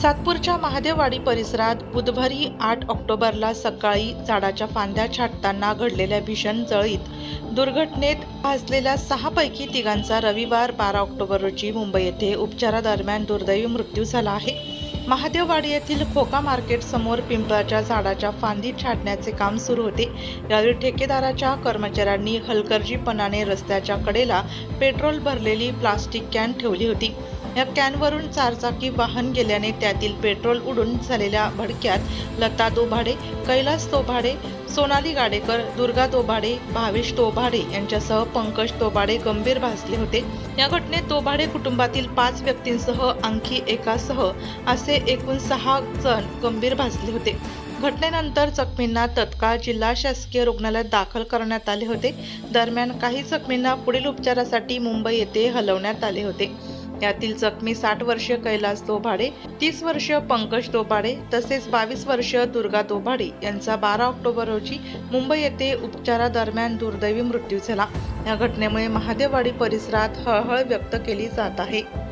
सातपूरच्या महादेववाडी परिसरात बुधवारी आठ ऑक्टोबरला सकाळी झाडाच्या फांद्या छाटताना घडलेल्या भीषण जळीत. दुर्घटनेत भाजलेल्या सहापैकी तिघांचा रविवार बारा ऑक्टोबर रोजी मुंबई येथे उपचारादरम्यान दुर्दैवी मृत्यू झाला आहे. महादेववाडी येथील खोका मार्केट समोर पिंपळाच्या झाडाच्या फांदी छाटण्याचे काम सुरू होते. यावेळी ठेकेदाराच्या कर्मचाऱ्यांनी हलगर्जीपणाने रस्त्याच्या कडेला पेट्रोल भरलेली प्लास्टिक कॅन ठेवली होती. या कॅनवरून चारचाकी वाहन गेल्याने त्यातील पेट्रोल उडून झालेल्या भडक्यात लता दोभाडे कैलास तोभाडे सोनाली गाडेकर दुर्गा तोभाडे भावेश तोभाडे यांच्यासह पंकज तोभाडे गंभीर भासले होते. या घटनेत तोभाडे कुटुंबातील पाच व्यक्तींसह आणखी एकासह असे एकूण सहा जण गंभीर भासले होते. घटनेनंतर जखमींना तत्काळ जिल्हा शासकीय रुग्णालयात दाखल करण्यात आले होते. दरम्यान काही जखमींना पुढील उपचारासाठी मुंबई येथे हलवण्यात आले होते. यातील जखमी साठ वर्षीय कैलास दोभाडे तीस वर्षीय पंकज दोभाडे तसेच बावीस वर्षीय दुर्गा दोभाडे यांचा बारा ऑक्टोबर रोजी मुंबई येथे उपचारादरम्यान दुर्दैवी मृत्यू झाला. या घटनेमुळे महादेववाडी परिसरात हळहळ व्यक्त केली जात आहे.